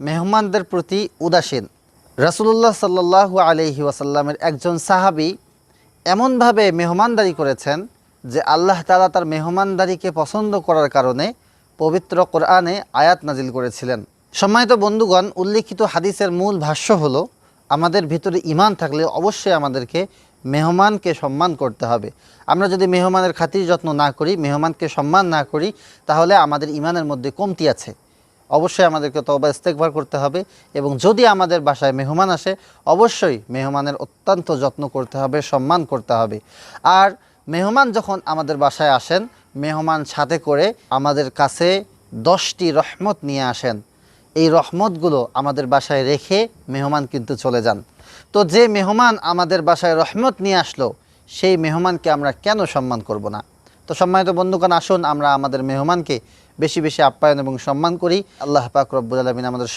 মেহমানদের প্রতি উদাসীন। রাসুলুল্লাহ সাল্লাহু আলহি ওয়াসাল্লামের একজন সাহাবি এমনভাবে মেহমানদারি করেছেন যে আল্লাহ তালা তার মেহমানদারিকে পছন্দ করার কারণে পবিত্র কোরআনে আয়াত নাজিল করেছিলেন। সম্মানিত বন্ধুগণ, উল্লিখিত হাদিসের মূল ভাষ্য হলো, আমাদের ভিতরে ইমান থাকলে অবশ্যই আমাদেরকে মেহমানকে সম্মান করতে হবে। আমরা যদি মেহমানের খাতির যত্ন না করি, মেহমানকে সম্মান না করি, তাহলে আমাদের ইমানের মধ্যে কমতি আছে। অবশ্যই আমাদেরকে তবা ইস্তেকবার করতে হবে এবং যদি আমাদের বাসায় মেহমান আসে, অবশ্যই মেহমানের অত্যন্ত যত্ন করতে হবে, সম্মান করতে হবে। আর মেহমান যখন আমাদের বাসায় আসেন, মেহমান সাথে করে আমাদের কাছে দশটি রহমত নিয়ে আসেন। এই রহমতগুলো আমাদের বাসায় রেখে মেহমান কিন্তু চলে যান। তো যে মেহমান আমাদের বাসায় রহমত নিয়ে আসলো, সেই মেহমানকে আমরা কেন সম্মান করব না? তো সম্মানিত বন্ধুগণ, আসুন আমরা আমাদের মেহমানকে বেশি বেশি আপ্যায়ন এবং সম্মান করি। আল্লাহ পাক রব্বুল আলমিন আমাদের